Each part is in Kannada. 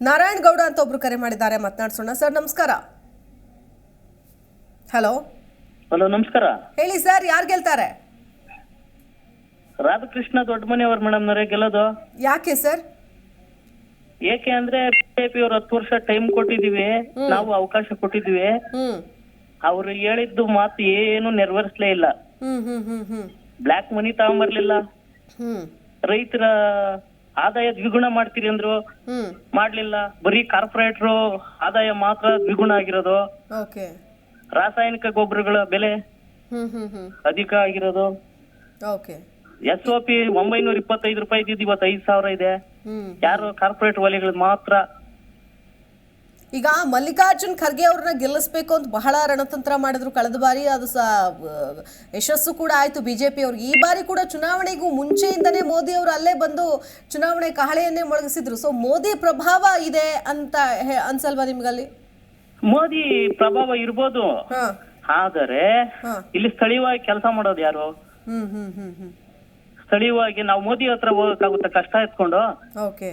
ನಾರಾಯಣ್ ಗೌಡ ಅಂತ ಒಬ್ರು ಕರೆ ಮಾಡಿದ್ದಾರೆ ಮಾತನಾಡ್ಸೋಣ. ಸರ್ ನಮಸ್ಕಾರ. ಹಲೋ ಹಲೋ ನಮಸ್ಕಾರ. ಹೇಳಿ ಸರ್ ಯಾರು ಗೆಲ್ತಾರೆ? ರಾಧಾಕೃಷ್ಣ ದೊಡ್ಡಮನೆಯವ್ರ ಮೇಡಮ್ನವರೇ ಗೆಲ್ಲೋದು. ಯಾಕೆ ಸರ್? ಏಕೆ ಅಂದ್ರೆ ಬಿಜೆಪಿ ಅವ್ರು ಹತ್ತು ವರ್ಷ ಟೈಮ್ ಕೊಟ್ಟಿದೀವಿ ನಾವು ಅವಕಾಶ ಕೊಟ್ಟಿದೀವಿ ಹ್ಮ್. ಅವ್ರು ಹೇಳಿದ್ದು ಮಾತು ಏನು ನೆರವೇರಿಸ್ಲೇ ಇಲ್ಲ. ಹ್ಮ್ ಹ್ಮ್ ಹ್ಮ್ ಹ್ಮ್. ಬ್ಲಾಕ್ ಮನಿ ತಗೊಂಬರ್ಲಿಲ್ಲ. ಹ್ಮ್. ರೈತರ ಆದಾಯ ದ್ವಿಗುಣ ಮಾಡ್ತೀರಿ ಅಂದ್ರು? ಮಾಡ್ಲಿಲ್ಲ. ಬರೀ ಕಾರ್ಪೊರೇಟ್ರು ಆದಾಯ ಮಾತ್ರ ದ್ವಿಗುಣ ಆಗಿರೋದು. ರಾಸಾಯನಿಕ ಗೊಬ್ಬರಗಳ ಬೆಲೆ ಅಧಿಕ ಆಗಿರೋದು. ಎಸ್ ಒ ಪಿ ಒಂಬೈನೂರ ಇಪ್ಪತ್ತೈದು ರೂಪಾಯಿ ಇದ್ದಿದ್ದು ಇವತ್ತು ಐದು ಸಾವಿರ ಇದೆ. ಯಾರು ಕಾರ್ಪೊರೇಟ್ ವಲಯಗಳು ಮಾತ್ರ ಈಗ ಮಲ್ಲಿಕಾರ್ಜುನ್ ಖರ್ಗೆ ಅವ್ರನ್ನ ಗೆಲ್ಲಿಸ್ಬೇಕು ಅಂತ ಬಹಳ ರಣತಂತ್ರ ಮಾಡಿದ್ರು. ಕಳೆದ ಬಾರಿ ಅದು ಸಹ ಯಶಸ್ಸು ಕೂಡ ಆಯ್ತು ಬಿಜೆಪಿ ಅವ್ರಿಗೆ. ಈ ಬಾರಿ ಕೂಡ ಚುನಾವಣೆಗೂ ಮುಂಚೆಯಿಂದನೇ ಮೋದಿ ಅವರು ಅಲ್ಲೇ ಬಂದು ಚುನಾವಣೆ ಕಹಳೆಯನ್ನೇ ಮೊಳಗಿಸಿದ್ರು. ಸೊ ಮೋದಿ ಪ್ರಭಾವ ಇದೆ ಅಂತ ಅನ್ಸಲ್ವಾ ನಿಮ್ಗಲ್ಲಿ? ಮೋದಿ ಪ್ರಭಾವ ಇರ್ಬೋದು. ಹಾ. ಆದರೆ ಇಲ್ಲಿ ಸ್ಥಳೀಯವಾಗಿ ಕೆಲಸ ಮಾಡೋದು ಯಾರು? ಹ್ಮ್ ಹ್ಮ್ ಹ್ಮ್ ಹ್ಮ್. ಸ್ಥಳೀಯವಾಗಿ ನಾವು ಮೋದಿ ಹತ್ರ ಹೋಗಕ್ಕಾಗುತ್ತೆ ಕಷ್ಟ ಎತ್ಕೊಂಡು. ಓಕೆ.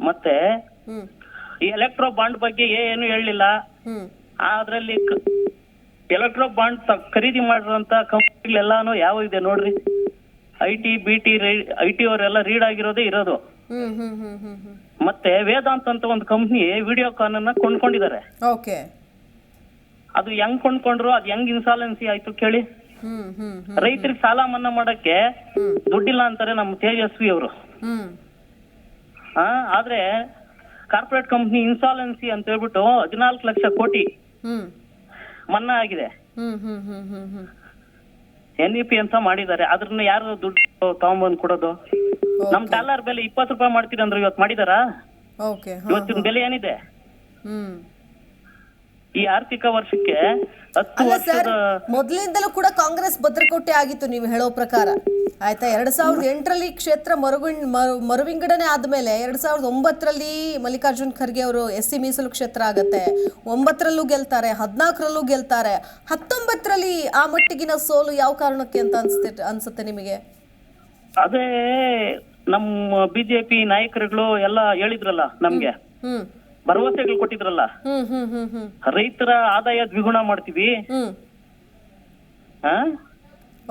ಮತ್ತೆ ಹ್ಮ್. ಈ ಎಲೆಕ್ಟ್ರೋ ಬಾಂಡ್ ಬಗ್ಗೆ ಏನು ಹೇಳಲಿಲ್ಲ. ಅದ್ರಲ್ಲಿ ಎಲೆಕ್ಟ್ರೋ ಬಾಂಡ್ ಖರೀದಿ ಮಾಡಿರುವಂತ ಕಂಪ್ನಿಗಳೆಲ್ಲಾನು ಯಾವ ಇದೆ ನೋಡ್ರಿ? I T B T I T ಅವರೆಲ್ಲ ರೀಡ್ ಆಗಿರೋದೇ ಇರೋದು. ಮತ್ತೆ ವೇದಾಂತ್ ಅಂತ ಒಂದು ಕಂಪ್ನಿ ವಿಡಿಯೋಕಾನ್ ಅನ್ನ ಕೊಂಡ್ಕೊಂಡಿದ್ದಾರೆ. ಅದು ಹೆಂಗ್ ಕೊಂಡ್ಕೊಂಡ್ರು ಅದು ಹೆಂಗ್ ಇನ್ಸಾಲೆನ್ಸಿ ಆಯ್ತು ಕೇಳಿ? ರೈತರಿಗೆ ಸಾಲ ಮನ್ನಾ ಮಾಡಕ್ಕೆ ದುಡ್ಡಿಲ್ಲ ಅಂತಾರೆ ನಮ್ಮ ತೇಜಸ್ವಿ ಅವರು. ಆದ್ರೆ ಕಾರ್ಪೊರೇಟ್ ಕಂಪ್ನಿ ಇನ್ಸಾಲೆನ್ಸಿ ಅಂತ ಹೇಳ್ಬಿಟ್ಟು ಹದಿನಾಲ್ಕು ಲಕ್ಷ ಕೋಟಿ ಮನ್ನಾ ಆಗಿದೆ. ಎನ್ ಇ ಪಿ ಅಂತ ಮಾಡಿದ್ದಾರೆ. ಅದ್ರನ್ನ ಯಾರು ದುಡ್ಡು ತಗೊಂಬಂದ್ ಕೊಡೋದು? ನಮ್ ಡಾಲರ್ ಬೆಲೆ ಇಪ್ಪತ್ತು ರೂಪಾಯಿ ಮಾಡ್ತೀರಿ ಅಂದ್ರೆ ಇವತ್ತು ಮಾಡಿದಾರ? ಇವತ್ತಿನ ಬೆಲೆ ಏನಿದೆ? ಈ ಆರ್ಥಿಕ ವರ್ಷಕ್ಕೆ ಹತ್ತು ವರ್ಷದ ಮೊದಲಿಂದಲೂ ಕೂಡ ಕಾಂಗ್ರೆಸ್ ಭದ್ರಕೋಟೆ ಆಗಿತ್ತು ನೀವು ಹೇಳೋ ಪ್ರಕಾರ. ಆಯ್ತಾ? ಎರಡ್ ಸಾವಿರದ ಎಂಟರಲ್ಲಿ ಕ್ಷೇತ್ರ ಮರುವಿಂಗ್ ಮರುವಿಂಗಡನೆ ಮರುವಿಂಗಡಣೆ ಆದ್ಮೇಲೆ ಎರಡ್ ಸಾವಿರದ ಒಂಬತ್ತರಲ್ಲಿ ಮಲ್ಲಿಕಾರ್ಜುನ್ ಖರ್ಗೆ ಅವರು ಎಸ್ ಸಿ ಮೀಸಲು ಕ್ಷೇತ್ರ ಆಗತ್ತೆ. ಒಂಬತ್ತರಲ್ಲೂ ಗೆಲ್ತಾರೆ ಹದಿನಾಲ್ಕರಲ್ಲೂ ಗೆಲ್ತಾರೆ. ಹತ್ತೊಂಬತ್ತರಲ್ಲಿ ಆ ಮಟ್ಟಿಗಿನ ಸೋಲು ಯಾವ ಕಾರಣಕ್ಕೆ ಅಂತ ಅನ್ಸುತ್ತೆ ಅನ್ಸುತ್ತೆ ನಿಮಗೆ? ಅದೇ ನಮ್ಮ ಬಿಜೆಪಿ ನಾಯಕರುಗಳು ಎಲ್ಲ ಹೇಳಿದ್ರಲ್ಲ ನಮ್ಗೆ. ಹ್ಮ್ ಭರವಸೆಗಳು ಕೊಟ್ಟಿದ್ರಲ್ಲ. ರೈತರ ಆದಾಯ ದ್ವಿಗುಣ ಮಾಡ್ತೀವಿ.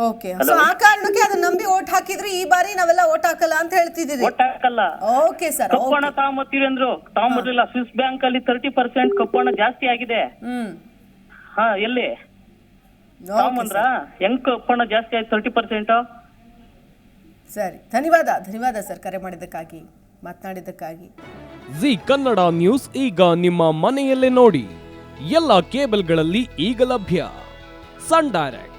ಓಕೆ ಸೊ ಆ ಕಾರಣಕ್ಕೆ ಅದನ್ನ ನಂಬಿ ಓಟ್ ಹಾಕಿದ್ರೆ ಈ ಬಾರಿ ನಾವೆಲ್ಲ ಓಟ್ ಹಾಕಲ್ಲ ಅಂತ ಹೇಳ್ತಿದ್ದೀರಿ. ಒಟ್ಟ ಹಾಕಲ್ಲ. ಓಕೆ ಸರ್ ಕಪ್ಪಣ ತಗೊಂಬತ್ತೀವಿ ಅಂದ್ರು. ತಗೊಂಬರ್ಲಿಲ್ಲ ಸ್ವಿಸ್ ಬ್ಯಾಂಕ್ ಅಲ್ಲಿ ತರ್ಟಿ ಪರ್ಸೆಂಟ್ ಕಪ್ಪಣ ಜಾಸ್ತಿ ಆಗಿದೆ. ಹ್ಮ್. ಹಾ ಎಲ್ಲಿ? ತಗೊಂಬಂದ್ರ ಹೆಂಗ್ ಕಪ್ಪಣ ಜಾಸ್ತಿ ಆಯ್ತು ತರ್ಟಿ ಪರ್ಸೆಂಟ್ ಸರಿ. ಧನ್ಯವಾದ ಧನ್ಯವಾದ ಸರ್ ಕರೆ ಮಾಡಿದ್ದಕ್ಕಾಗಿ ಮಾತನಾಡಿದ್ದಕ್ಕಾಗಿ. ಜಿ ಕನ್ನಡ ನ್ಯೂಸ್ ಈಗ ನಿಮ್ಮ ಮನೆಯಲ್ಲೇ ನೋಡಿ. ಎಲ್ಲ ಕೇಬಲ್ಗಳಲ್ಲಿ ಈಗ ಲಭ್ಯ. Sun Direct.